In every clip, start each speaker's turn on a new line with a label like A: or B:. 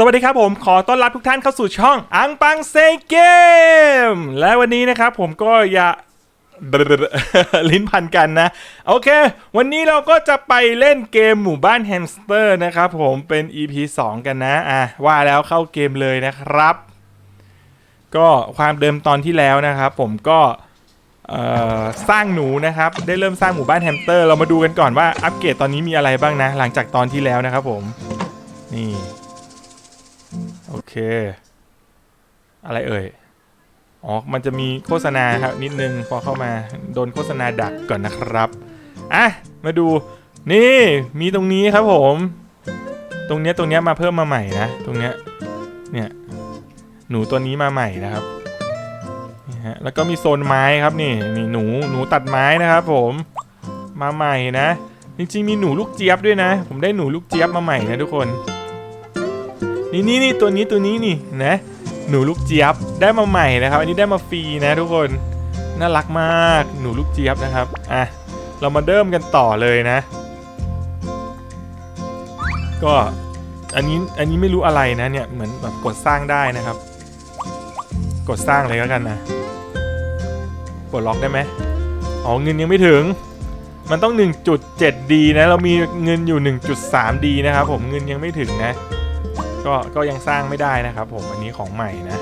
A: สวัสดีครับผมขอต้อนรับทุกท่านเข้าสู่ช่องอังปังเซเกม และวันนี้นะครับผมก็อย่าลิ้นพันกันนะ โอเค วันนี้เราก็จะไปเล่นเกมหมู่บ้านแฮมสเตอร์นะครับผมเป็น EP 2 กันนะอะว่าแล้วเข้าเกมเลยนะครับ ก็ความเดิมตอนที่แล้วนะครับ ผมก็สร้างหนูนะครับได้เริ่มสร้างหมู่บ้านแฮมสเตอร์ เรามาดูกันก่อนว่าอัปเกรดตอนนี้มีอะไรบ้างนะ หลังจากตอนที่แล้วนะครับผมนี่ โอเค อะไรเอ่ย อ๋อ มันจะมีโฆษณาครับ นิดนึงพอเข้ามาโดนโฆษณาดักก่อนนะครับ อะ มาดู นี่มีตรงนี้ครับผม ตรงเนี้ยตรงเนี้ยมาเพิ่มมาใหม่นะ ตรงเนี้ย เนี่ย หนูตัวนี้มาใหม่นะครับนี่ฮะแล้วก็มีโซนไม้ครับนี่นี่หนูหนูตัดไม้นะครับ ผม มาใหม่นะ จริงๆมีหนูลูกเจี๊ยบด้วยนะ ผมได้หนูลูกเจี๊ยบมาใหม่นะทุกคน นี่นี่นี่ตัวนี้ตัวนี้นี่นะหนูลูกเจี๊ยบได้มาใหม่นะครับ อันนี้ได้มาฟรีนะทุกคนน่ารักมากหนูลูกเจี๊ยบนะครับอะเรามาเริ่มกันต่อเลยนะ ก็อันนี้อันนี้ไม่รู้อะไรนะเนี่ยเหมือนแบบกดสร้างได้นะครับ กดสร้างเลยแล้วกันนะกดล็อกได้ไหมอ๋อเงินยังไม่ถึง มันต้อง 1.7D นะ เรามีเงินอยู่ 1.3D นะครับผมเงินยังไม่ถึงนะ ก็ก็ยังสร้างไม่ได้นะครับ ผมอันนี้ของใหม่นะ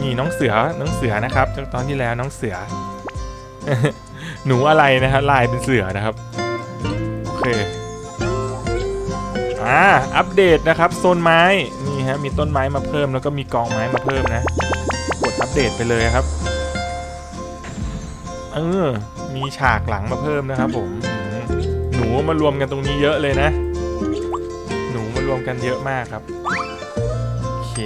A: นี่น้องเสือน้องเสือนะครับจากตอนที่แล้วน้องเสือ หนูอะไรนะครับลายเป็นเสือนะครับโอเคอ่าอัปเดตนะครับโซนไม้นี่ฮะมีต้นไม้มาเพิ่มแล้วก็มีกองไม้มาเพิ่มนะกดอัปเดตไปเลยครับเออมีฉากหลังมาเพิ่มนะครับผมหนูมารวมกันตรงนี้เยอะเลยนะ รวมกันเยอะมากครับ โอเค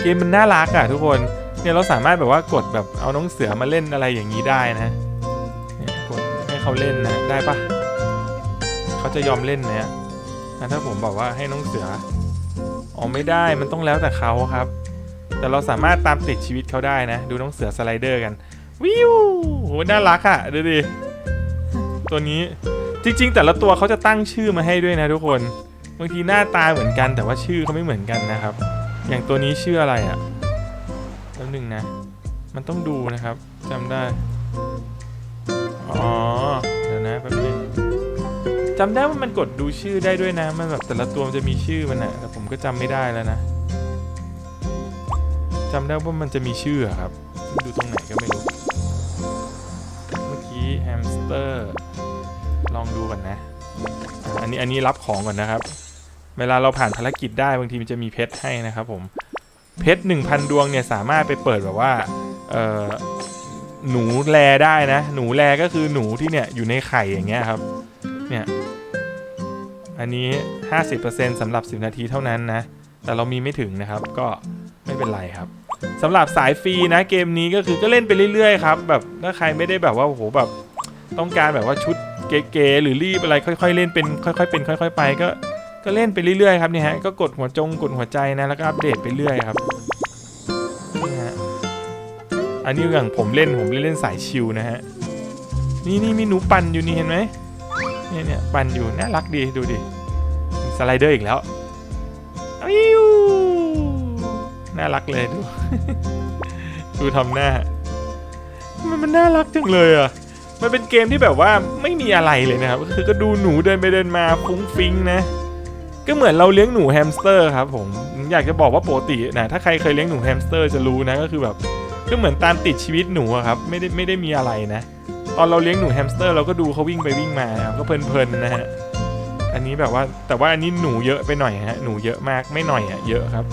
A: เกมมันน่ารักอะทุกคน เนี่ยเราสามารถแบบว่ากดแบบเอาน้องเสือมาเล่นอะไรอย่างนี้ได้นะกดให้เขาเล่นนะ ได้ปะเขาจะยอมเล่นไหมอะอะถ้าผมบอกว่าให้น้องเสืออ๋อไม่ได้มันต้องแล้วแต่เขาครับ แต่เราสามารถตามติดชีวิตเขาได้นะ ดูน้องเสือสไลเดอร์กัน วิวโหน่ารักอะ ดูดิ ตัวนี้ จริง ๆ แต่ละตัวเขาจะตั้งชื่อมาให้ด้วยนะทุกคนบางทีหน้าตาเหมือนกันแต่ว่าชื่อเขาไม่เหมือนกันนะครับ อย่างตัวนี้ชื่ออะไรอะ่ะแล้วหนึ่งนะ มันต้องดูนะครับจำได้อ๋อเดี๋ยวนะแป๊บนึงจำได้ว่ามันกดดูชื่อได้ด้วยนะ มันแบบแต่ละตัวมันจะมีชื่อมันนะแต่ผมก็จำไม่ได้แล้วนะจำได้ว่ามันจะมีชื่อครับ ดูตรงไหนก็ไม่รู้ เมื่อกี้แฮมสเตอร์ ลองดูก่อนนะ อันนี้อันนี้รับของก่อนนะครับ เวลาเราผ่านภารกิจได้บางทีมันจะมีเพชรให้นะครับผม เพชร1,000 ดวงเนี่ยสามารถไปเปิดแบบว่า เอ่อ หนูแลได้นะ หนูแลก็คือหนูที่เนี่ยอยู่ในไข่อย่างเงี้ยครับ เนี่ย อันนี้ 50%สำหรับ 10 นาทีเท่านั้นนะ แต่เรามีไม่ถึงนะครับ ก็ไม่เป็นไรครับสำหรับสายฟรีนะเกมนี้ก็คือก็เล่นไปเรื่อยๆครับแบบถ้าใครไม่ได้แบบว่าโอ้โหแบบต้องการแบบว่าชุด เก๋ๆหรือรีบอะไรค่อยๆเล่นเป็นค่อยๆเป็นค่อย ๆ ไปก็ก็เล่นไปเรื่อยๆครับเนี่ยฮะก็กดหัวจงกดหัวใจนะแล้วก็อัปเดตไปเรื่อยครับอันนี้อย่างผมเล่นผมเล่นเล่นสายชิลนะฮะนี่นี่มีหนูปั่นอยู่นี่เห็นไหมเนี่ยเนี่ยปั่นอยู่น่ารักดีดูดิมีสไลเดอร์อีกแล้วอิ้วน่ารักเลยดูดูทำหน้ามันมันน่ารักจังเลยอะ มันเป็นเกมที่แบบว่าไม่มีอะไรเลยนะครับก็คือก็ดูหนูเดินไปเดินมาฟุ้งฟิ้งนะ ก็เหมือนเราเลี้ยงหนูแฮมสเตอร์ครับผมอยากจะบอกว่าปกตินะถ้าใครเคยเลี้ยงหนูแฮมสเตอร์จะรู้นะก็คือแบบก็เหมือนตามติดชีวิตหนูครับไม่ได้ไม่ได้มีอะไรนะ ตอนเราเลี้ยงหนูแฮมสเตอร์เราก็ดูเขาวิ่งไปวิ่งมาครับก็เพลินๆนะฮะอันนี้แบบว่าแต่ว่าอันนี้หนูเยอะไปหน่อยฮะหนูเยอะมากไม่หน่อยอะเยอะครับ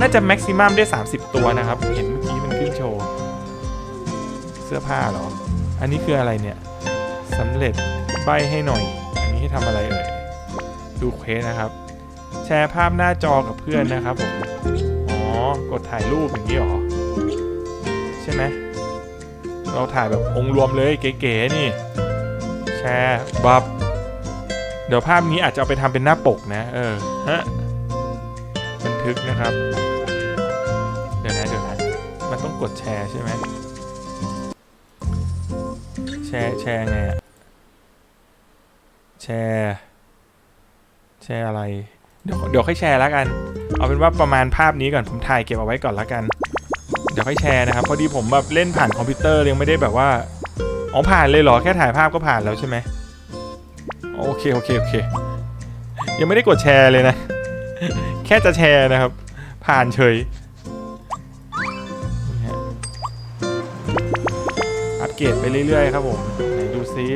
A: น่าจะแม็กซิมัมได้ 30 ตัวนะครับ เห็นเมื่อกี้มันขึ้นโชว์ เสื้อผ้าหรอ อันนี้คืออะไรเนี่ยสำเร็จใบให้หน่อย อันนี้ให้ทำอะไรเอ่ย ดูเควสนะครับ แชร์ภาพหน้าจอกับเพื่อนนะครับผม อ๋อ กดถ่ายรูปอย่างนี้หรอ ใช่ไหม เราถ่ายแบบองค์รวมเลยเก๋ๆนี่ แชร์บับ เดี๋ยวภาพนี้อาจจะเอาไปทำเป็นหน้าปกนะ เออ ฮะ บันทึกนะครับ เดี๋ยวนะเดี๋ยวนะ มันต้องกดแชร์ใช่ไหม ร์แชร์ไงอะแชร์แชร์อะไร เดี๋ยวเดี๋ยวค่อยแชร์แล้วกัน เอาเป็นว่าประมาณภาพนี้ก่อนผมถ่ายเก็บเอาไว้ก่อนแล้วกัน เดี๋ยวค่อยแชร์นะครับพอดีผมแบบเล่นผ่านคอมพิวเตอร์ยังไม่ได้แบบว่าอ๋อผ่านเลยเหรอแค่ถ่ายภาพก็ผ่านแล้วใช่ไหมโอเคโอเคโอเคยังไม่ได้กดแชร์เลยนะ แค่จะแชร์นะครับ ผ่านเฉย รดไปเรื่อยๆครับผมไหนดูซิ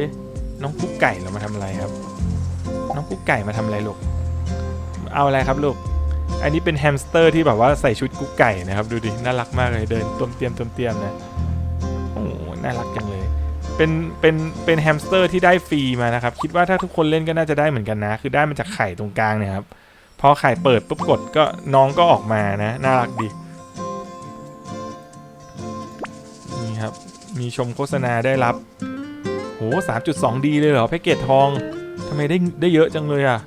A: น้องกุ๊กไก่เรามาทำอะไรครับ น้องกุ๊กไก่มาทำอะไรลูกเอาอะไรครับลูกอันนี้เป็นแฮมสเตอร์ที่แบบว่าใส่ชุดกุ๊กไก่นะครับดูดิน่ารักมากเลยเดินต้มเตียมต้มเตียมนะโอ้น่ารักจังเลยเป็นเป็นเป็นแฮมสเตอร์ที่ได้ฟรีมานะครับ คิดว่าถ้าทุกคนเล่นก็น่าจะได้เหมือนกันนะ คือได้มาจากไข่ตรงกลางเนี่ยครับพอไข่เปิดปุ๊บกดก็น้องก็ออกมานะ น่ารักดี มีชมโฆษณาได้รับโหสามจุดสองดีเลยเหรอแพ็กเกจทองทำไมได้ได้เยอะจังเลยอะ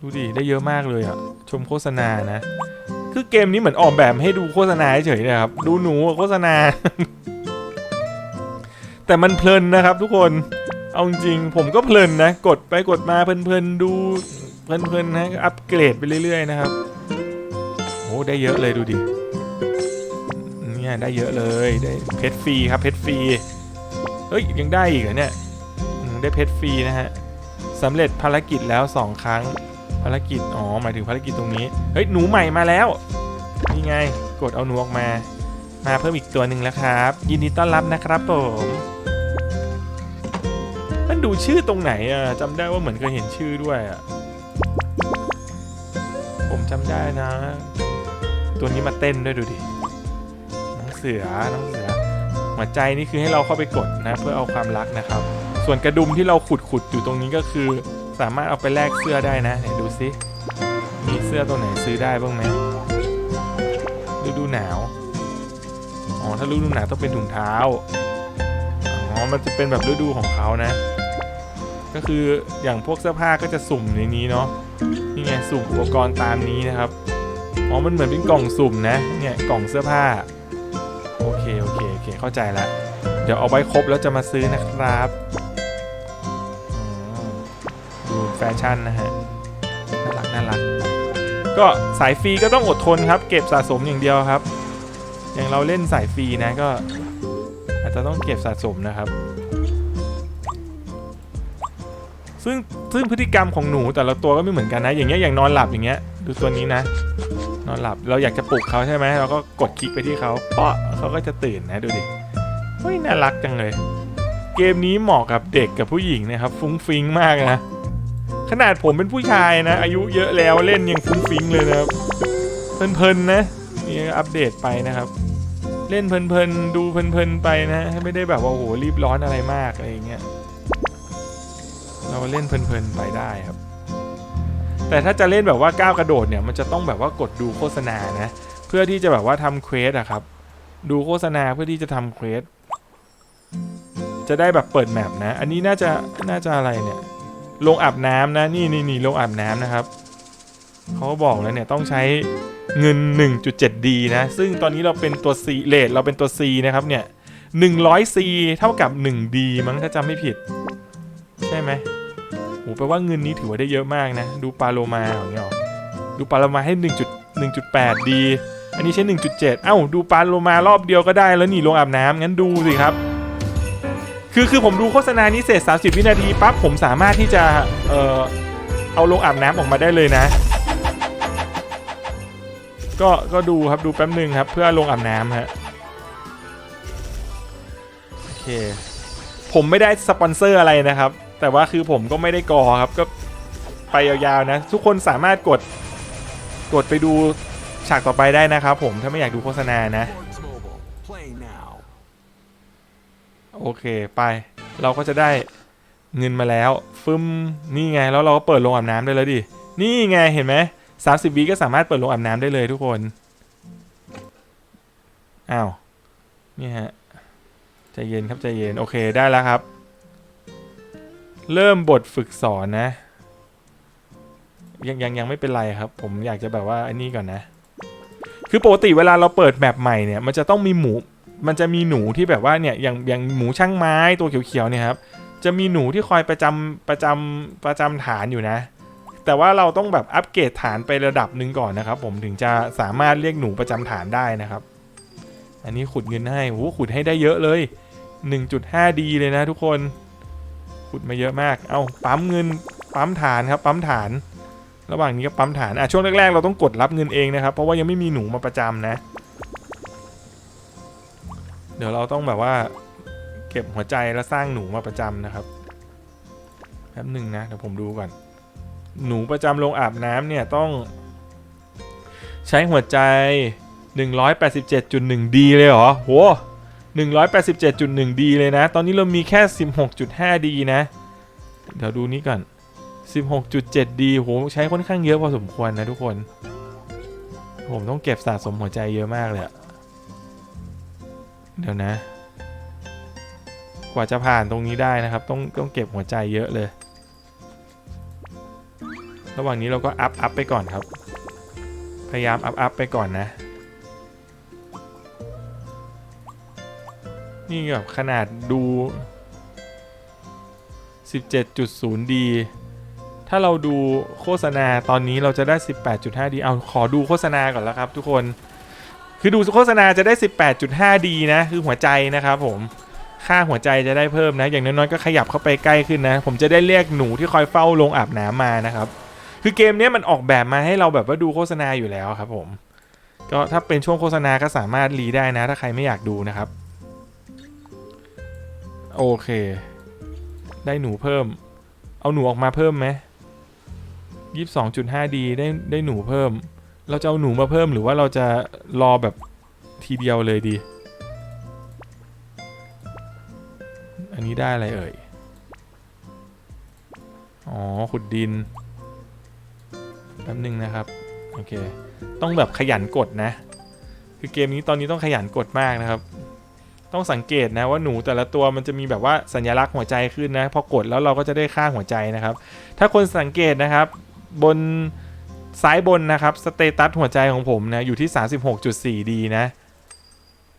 A: ดูดิ ได้เยอะมากเลยอะ ชมโฆษณานะ คือเกมนี้เหมือนออกแบบให้ดูโฆษณาเฉยๆนะครับ ดูหนูโฆษณา แต่มันเพลินนะครับทุกคน เอาจริงผมก็เพลินนะ กดไปกดมาเพลินๆดูเพลินๆนะ อัปเกรดไปเรื่อยๆนะครับโอ้ได้เยอะเลยดูดิ ได้เยอะเลยได้เพชรฟรีครับเพชรฟรีเฮ้ยยังได้อีกเหรอเนี่ยได้เพชรฟรีนะฮะสำเร็จภารกิจแล้ว 2 ครั้งภารกิจอ๋อหมายถึงภารกิจตรงนี้เฮ้ยหนูใหม่มาแล้วนี่ไงกดเอาหนูออกมา มาเพิ่มอีกตัวหนึ่งแล้วครับ ยินดีต้อนรับนะครับผมมันดูชื่อตรงไหนอะจำได้ว่าเหมือนเคยเห็นชื่อด้วยอะผมจำได้นะ ตัวนี้มาเต้นด้วยดูดิ สือน้องเสือหัวใจนี่คือให้เราเข้าไปกดนะเพื่อเอาความรักนะครับ ส่วนกระดุมที่เราขุดขุดอยู่ตรงนี้ก็คือ สามารถเอาไปแลกเสื้อได้นะไหนดูซิมีเสื้อตัวไหนซื้อได้บ้างไหมฤดูหนาวอ๋อถ้าฤดูหนาวต้องเป็นถุงเท้าอ๋อมันจะเป็นแบบฤดูของเขานะ ก็คืออย่างพวกเสื้อผ้าก็จะสุ่มในนี้เนาะนี่ไงสุ่มอุปกรณ์ตามนี้นะครับอ๋อมันเหมือนเป็นกล่องสุ่มนะเนี่ยกล่องเสื้อผ้า โอเค โอเค โอเค เข้าใจแล้ว เดี๋ยวเอาไว้ครบแล้วจะมาซื้อนะครับดูแฟชั่นนะฮะ น่ารัก น่ารัก ก็สายฟรีก็ต้องอดทนครับ เก็บสะสมอย่างเดียวครับ อย่างเราเล่นสายฟรีนะก็ อาจจะต้องเก็บสะสมนะครับ ซึ่งซึ่งพฤติกรรมของหนูแต่ละตัวก็ไม่เหมือนกันนะ อย่างเงี้ยอย่างนอนหลับอย่างเงี้ย ดูตัวนี้นะ นอนหลับเราอยากจะปลุกเขาใช่ไหมเราก็กดคลิกไปที่เขาเปาะเขาก็จะตื่นนะดูดิเฮ้ยน่ารักจังเลย เกมนี้เหมาะกับเด็กกับผู้หญิงนะครับ ฟุ้งฟิ้งมากนะขนาดผมเป็นผู้ชายนะ อายุเยอะแล้วเล่นยังฟุ้งฟิ้งเลยนะครับเพลินๆนะนี่อัปเดตไปนะครับ เล่นเพลินๆดูเพลินๆไปนะไม่ได้แบบว่าโอ้โหรีบร้อนอะไรมากอะไรอย่างเงี้ยเราเล่นเพลินๆไปได้ครับ แต่ถ้าจะเล่นแบบว่าก้าวกระโดดเนี่ยมันจะต้องแบบว่ากดดูโฆษณานะ เพื่อที่จะแบบว่าทำเควสอะครับ ดูโฆษณาเพื่อที่จะทำเควสจะได้แบบเปิดแมปนะ อันนี้น่าจะน่าจะอะไรเนี่ยลงอาบน้ำนะนี่นี่นี่ลงอาบน้ำนะครับเขาบอกแล้วเนี่ยต้องใช้เงิน 1.7D นะ ซึ่งตอนนี้เราเป็นตัว C เลทเราเป็นตัว C นะครับเนี่ย 100C เท่ากับ 1D มั้งถ้าจำไม่ผิด ใช่ไหม โหแปลว่าเงินนี้ถือว่าได้เยอะมากนะ ดูปลาโลมาอย่างเงี้ยดูปลาโลมาให้ 1.1.8D อันนี้ใช้ 1.7 เอ้า ดูปลาโลมารอบเดียวก็ได้แล้วนี่ลงอาบน้ำงั้นดูสิครับ คือคือผมดูโฆษณานี้เสร็จ 30 วินาทีปั๊บผมสามารถที่จะเอ่อเอาลงอาบน้ำออกมาได้เลยนะ ก็ก็ดูครับดูแป๊บหนึ่งครับ เพื่อลงอาบน้ำฮะโอเคผมไม่ได้สปอนเซอร์อะไรนะครับ แต่ว่าคือผมก็ไม่ได้กอครับก็ไปยาวๆนะ ทุกคนสามารถกดกดไปดูฉากต่อไปได้นะครับผมถ้าไม่อยากดูโฆษณานะ โอเคไป เราก็จะได้เงินมาแล้วฟึมนี่ไงแล้วเราก็เปิดโรงอาบน้ำได้แล้วดินี่ไงเห็นไหมสามสิบวิก็สามารถเปิดโรงอาบน้ำได้เลยทุกคนอ้าวนี่ฮะใจเย็นครับใจเย็นโอเคได้แล้วครับ เริ่มบทฝึกสอนนะ ยังยังยังไม่เป็นไรครับ ผมอยากจะแบบว่าอันนี้ก่อนนะ คือปกติเวลาเราเปิดแมปใหม่เนี่ย มันจะต้องมีหมู มันจะมีหนูที่แบบว่าเนี่ยอย่างอย่างหมูช่างไม้ตัวเขียวๆเนี่ยครับ จะมีหนูที่คอยประจำประจำประจำฐานอยู่นะ แต่ว่าเราต้องแบบอัปเกรดฐานไประดับหนึ่งก่อนนะครับ ผมถึงจะสามารถเรียกหนูประจำฐานได้นะครับ อันนี้ขุดเงินให้โอ้โหขุดให้ได้เยอะเลย 1.5ดีเลยนะทุกคน ขุดมาเยอะมาก เอาปั๊มเงินปั๊มฐานครับปั๊มฐาน ระหว่างนี้ก็ปั๊มฐานอะช่วงแรกๆเราต้องกดรับเงินเองนะครับ เพราะว่ายังไม่มีหนูมาประจำนะ เดี๋ยวเราต้องแบบว่า เก็บหัวใจแล้วสร้างหนูมาประจำนะครับแป๊บหนึ่งนะเดี๋ยวผมดูก่อน หนูประจำลงอาบน้ำเนี่ยต้อง ใช้หัวใจ 187.1ดีเลยเหรอโห 187.1ดีเลยนะ ตอนนี้เรามีแค่ 16.5ดีนะ เดี๋ยวดูนี้ก่อน 16.7ดีโห ใช้ค่อนข้างเยอะพอสมควรนะทุกคน ผมต้องเก็บสะสมหัวใจเยอะมากเลย เดี๋ยวนะ กว่าจะผ่านตรงนี้ได้นะครับ ต้องต้องเก็บหัวใจเยอะเลย ระหว่างนี้เราก็อัพอัพไปก่อนครับ พยายามอัพอัพไปก่อนนะ นี่แบบขนาดดู 17.0ดีถ้าเราดูโฆษณาตอนนี้เราจะได้ 18.5ดีเอาขอดูโฆษณาก่อนแล้วครับทุกคน คือดูโฆษณาจะได้ 18.5ดีนะ คือหัวใจนะครับผม ค่าหัวใจจะได้เพิ่มนะ อย่างน้อยๆก็ขยับเข้าไปใกล้ขึ้นนะ ผมจะได้เรียกหนูที่คอยเฝ้าลงอาบน้ำมานะครับ คือเกมนี้มันออกแบบมาให้เราแบบว่าดูโฆษณาอยู่แล้วครับผม ก็ถ้าเป็นช่วงโฆษณาก็สามารถรีได้นะ ถ้าใครไม่อยากดูนะครับ โอเค ได้หนูเพิ่ม เอาหนูออกมาเพิ่มไหมยี่สิบสองจุดห้าดีได้ได้หนูเพิ่ม เราจะเอาหนูมาเพิ่มหรือว่าเราจะรอแบบทีเดียวเลยดี อันนี้ได้อะไรเอ่ย อ๋อ ขุดดิน แป๊บนึงนะครับ โอเค ต้องแบบขยันกดนะ คือเกมนี้ตอนนี้ต้องขยันกดมากนะครับ ต้องสังเกตนะว่าหนูแต่ละตัวมันจะมีแบบว่าสัญลักษณ์หัวใจขึ้นนะพอกดแล้วเราก็จะได้ค่าหัวใจนะครับ ถ้าคนสังเกตนะครับบนซ้ายบนนะครับสเตตัสหัวใจของผมนะอยู่ที่ 36.4ดีนะ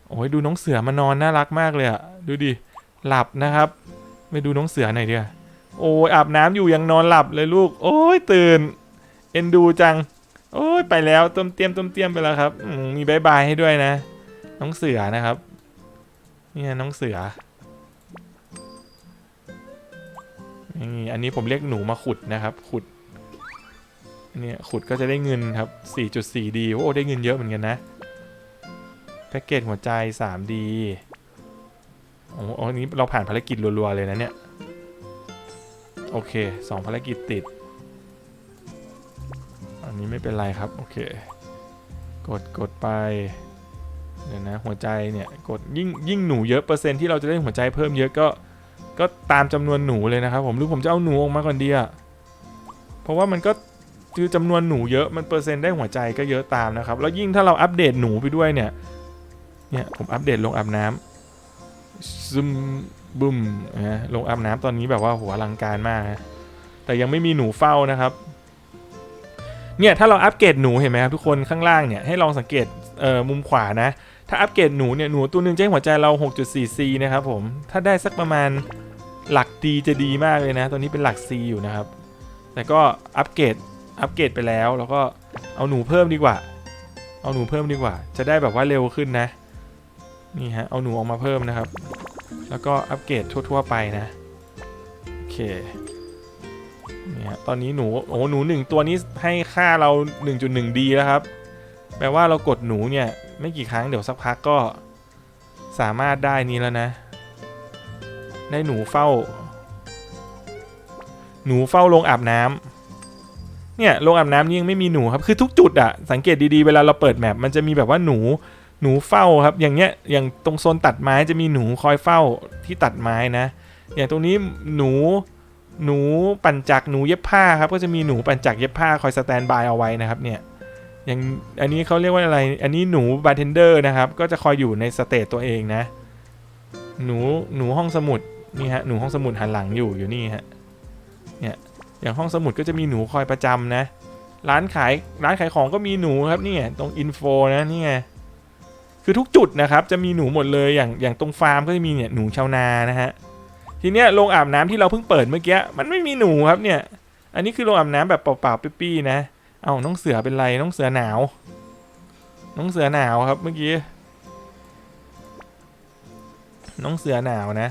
A: โอ้ยดูน้องเสือมานอนน่ารักมากเลยอะดูดิหลับนะครับ ไปดูน้องเสือหน่อยเดียวโอ้ยอาบน้ำอยู่ยังนอนหลับเลยลูก โอ้ยตื่น เอ็นดูจัง โอ้ยไปแล้วต้มเตรียมต้มเตรียมไปแล้วครับ มีบายบายให้ด้วยนะ น้องเสือนะครับ เนี่ยน้องเสือนี่อันนี้ผมเรียกหนูมาขุดนะครับ ขุดเนี่ยขุดก็จะได้เงินครับ 4.4ดีโอ้ได้เงินเยอะเหมือนกันนะ แพ็กเกจหัวใจ 3D โอ้โหอันนี้เราผ่านภารกิจรัวๆเลยนะเนี่ย โอเคสองภารกิจติด อันนี้ไม่เป็นไรครับ โอเค กดกดไป เดี๋ยวนะหัวใจเนี่ยกดยิ่งยิ่งหนูเยอะเปอร์เซ็นต์ที่เราจะได้หัวใจเพิ่มเยอะก็ก็ตามจำนวนหนูเลยนะครับผมหรือผมจะเอาหนูออกมาก่อนดีอะเพราะว่ามันก็คือจำนวนหนูเยอะมันเปอร์เซ็นต์ได้หัวใจก็เยอะตามนะครับแล้วยิ่งถ้าเราอัปเดตหนูไปด้วยเนี่ยเนี่ยผมอัปเดตลงอาบน้ำซึมบึมนะลงอาบน้ำตอนนี้แบบว่าหัวลังการมากนะแต่ยังไม่มีหนูเฝ้านะครับเนี่ยถ้าเราอัปเกรดหนูเห็นไหมครับทุกคนข้างล่างเนี่ยให้ลองสังเกต เอ่อมุมขวานะ ถ้าอัปเกรดหนูเนี่ยหนูตัวหนึ่งจะให้หัวใจเรา 6.4C นะครับผม ถ้าได้สักประมาณหลักดีจะดีมากเลยนะ ตัวนี้เป็นหลัก C อยู่นะครับ แต่ก็อัปเกรดอัปเกรดไปแล้ว แล้วก็เอาหนูเพิ่มดีกว่า เอาหนูเพิ่มดีกว่า จะได้แบบว่าเร็วขึ้นนะ นี่ฮะ เอาหนูออกมาเพิ่มนะครับ แล้วก็อัปเกรดทั่ว ๆ ไปนะ โอเค นี่ฮะ ตอนนี้หนู โอ้หนูหนึ่งตัวนี้ให้ค่าเรา 1.1ดีแล้วครับ แปลว่าเรากดหนูเนี่ย ไม่กี่ครั้งเดี๋ยวสักพักก็สามารถได้นี้แล้วนะ ได้หนูเฝ้า หนูเฝ้าลงอาบน้ำเนี่ยลงอาบน้ำนี่ยังไม่มีหนูครับคือทุกจุดอะสังเกตดีๆเวลาเราเปิดแมปมันจะมีแบบว่าหนูหนูเฝ้าครับ อย่างเงี้ยอย่างตรงโซนตัดไม้จะมีหนูคอยเฝ้าที่ตัดไม้นะ อย่างตรงนี้หนูหนูปั่นจักรหนูเย็บผ้าครับก็จะมีหนูปั่นจักรเย็บผ้าคอยสแตนบายเอาไว้นะครับเนี่ย อย่างอันนี้เขาเรียกว่าอะไร อันนี้หนูบาร์เทนเดอร์นะครับ ก็จะคอยอยู่ในสเตตตัวเองนะ หนูหนูห้องสมุดนี่ฮะหนูห้องสมุดหันหลังอยู่อยู่นี่ฮะเนี่ยอย่างห้องสมุดก็จะมีหนูคอยประจำนะ ร้านขายร้านขายของก็มีหนูครับนี่ไงตรงอินโฟนะนี่ไงคือทุกจุดนะครับจะมีหนูหมดเลยอย่างอย่างตรงฟาร์มก็จะมีเนี่ยหนูชาวนานะฮะทีเนี้ยโรงอาบน้ำที่เราเพิ่งเปิดเมื่อกี้มันไม่มีหนูครับเนี่ย อันนี้คือโรงอาบน้ำแบบเปล่าๆปี้ๆนะ เอ้าน้องเสือเป็นไรน้องเสือหนาว น้องเสือหนาวครับเมื่อกี้ น้องเสือหนาวนะ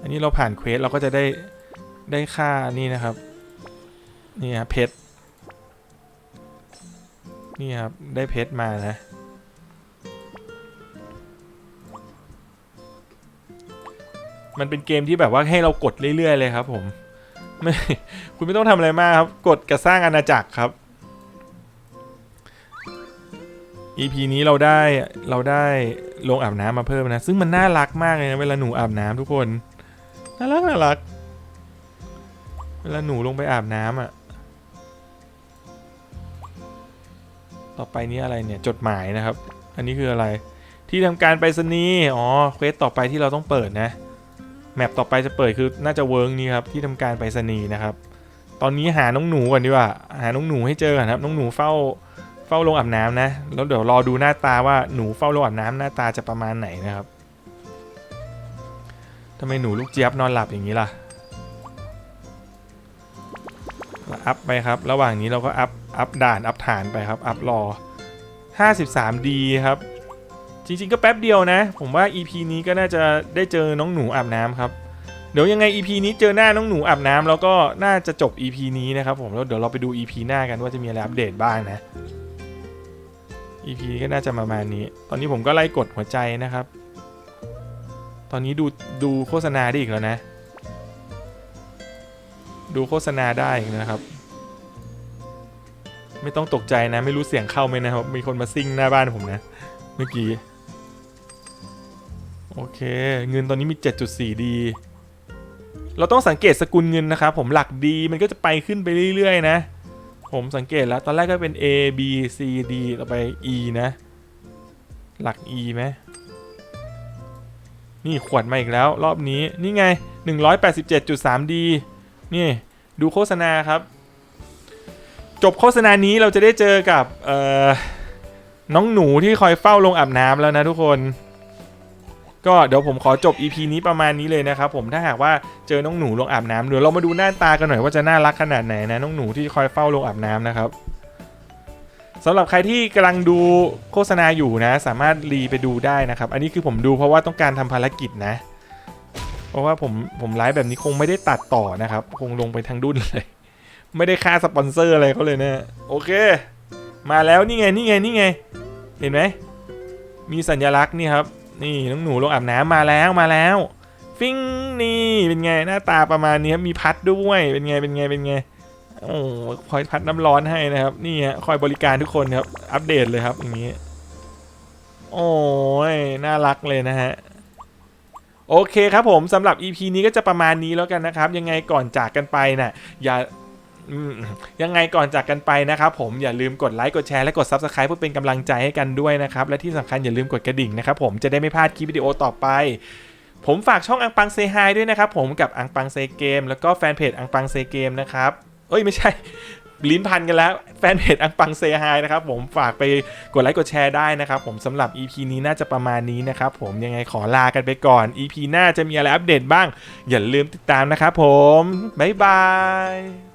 A: อันนี้เราผ่านเควสเราก็จะได้ได้ค่านี่นะครับ นี่ครับเพชร นี่ครับได้เพชรมานะ มันเป็นเกมที่แบบว่าให้เรากดเรื่อยๆเลยครับผม ไม่คุณไม่ต้องทำอะไรมากครับกดกระสร้างอาณาจักรครับ EP นี้เราได้เราได้ลงอาบน้ำมาเพิ่มนะ ซึ่งมันน่ารักมากเลยนะเวลาหนูอาบน้ำทุกคนน่ารักน่ารัก เวลาหนูลงไปอาบน้ำอะ ต่อไปนี้อะไรเนี่ยจดหมายนะครับ อันนี้คืออะไร ที่ทำการไปรษณีย์อ๋อเควสต่อไปที่เราต้องเปิดนะ แมปต่อไปจะเปิดคือน่าจะเวิร์กนี้ครับที่ทำการไปรษณีย์นะครับ ตอนนี้หาน้องหนูก่อนดีกว่า หาน้องหนูให้เจอก่อนครับ น้องหนูเฝ้าเฝ้าโรงอาบน้ำนะ แล้วเดี๋ยวรอดูหน้าตาว่าหนูเฝ้าโรงอาบน้ำหน้าตาจะประมาณไหนนะครับทำไมหนูลูกเจี๊ยบนอนหลับอย่างนี้ล่ะอัพไปครับ ระหว่างนี้เราก็อัพอัพด่านอัพฐานไปครับ อัพรอ 53D ครับ จริงๆ ก็แป๊บเดียวนะ ผมว่า EP นี้ก็น่าจะได้เจอน้องหนูอาบน้ำครับ เดี๋ยวยังไง EP นี้เจอหน้าน้องหนูอาบน้ำแล้วก็น่าจะจบ EP นี้นะครับผมแล้วเดี๋ยวเราไปดู EP หน้ากันว่าจะมีอะไรอัปเดตบ้างนะ EP ก็น่าจะประมาณนี้ ตอนนี้ผมก็ไล่กดหัวใจนะครับ ตอนนี้ดูดูโฆษณาได้อีกแล้วนะ ดูโฆษณาได้อีกนะครับ ไม่ต้องตกใจนะ ไม่รู้เสียงเข้าไหมนะครับมีคนมาซิ่งหน้าบ้านผมนะ เมื่อกี้ โอเค เงินตอนนี้มี 7.4ดีเราต้องสังเกตสกุลเงินนะครับผมหลักดีมันก็จะไปขึ้นไปเรื่อยๆนะ ผมสังเกตแล้ว ตอนแรกก็เป็น A B C D ต่อไป E นะ หลัก E ไหมนี่ขวดมาอีกแล้ว รอบนี้นี่ไง 187.3D นี่ดูโฆษณาครับ จบโฆษณานี้เราจะได้เจอกับน้องหนูที่คอยเฝ้าลงอาบน้ำแล้วนะทุกคน ก็เดี๋ยวผมขอจบ EP นี้ประมาณนี้เลยนะครับผมถ้าหากว่าเจอน้องหนูลงอาบน้ำเดี๋ยวเรามาดูหน้าตากันหน่อยว่าจะน่ารักขนาดไหนนะน้องหนูที่คอยเฝ้าลงอาบน้ำนะครับสำหรับใครที่กำลังดูโฆษณาอยู่นะ สามารถรีไปดูได้นะครับ อันนี้คือผมดูเพราะว่าต้องการทำภารกิจนะ เพราะว่าผมผมไลฟ์แบบนี้คงไม่ได้ตัดต่อนะครับ คงลงไปทางดุนเลย ไม่ได้ค่าสปอนเซอร์อะไรเขาเลยนะโอเค มาแล้วนี่ไงนี่ไงนี่ไง เห็นไหมมีสัญลักษณ์นี่ครับ นี่น้องหนูลงอาบน้ำมาแล้วมาแล้ว ฟิงนี่เป็นไงหน้าตาประมาณนี้ครับมีพัดด้วยเป็นไงเป็นไงเป็นไงโอ้คอยพัดน้ำร้อนให้นะครับนี่ฮะคอยบริการทุกคนครับอัปเดตเลยครับอย่างนี้โอ้ยน่ารักเลยนะฮะโอเคครับผมสำหรับ EP นี้ก็จะประมาณนี้แล้วกันนะครับ ยังไงก่อนจากกันไปน่ะอย่า ยังไงก่อนจากกันไปนะครับผมอย่าลืมกดไลค์กดแชร์และกด Subscribe เพื่อเป็นกำลังใจให้กันด้วยนะครับ และที่สำคัญอย่าลืมกดกระดิ่งนะครับผมจะได้ไม่พลาดคลิปวิดีโอต่อไป ผมฝากช่องอังปังเซฮายด้วยนะครับผมกับอังปังเซเกม แล้วก็แฟนเพจอังปังเซเกมนะครับเอ้ยไม่ใช่ลิ้นพันกันแล้ว แฟนเพจอังปังเซฮายนะครับผมฝากไปกดไลค์กดแชร์ได้นะครับผมสำหรับ EP นี้น่าจะประมาณนี้นะครับผมยังไงขอลากันไปก่อน EP หน้าจะมีอะไรอัปเดตบ้าง อย่าลืมติดตามนะครับผม บ๊ายบาย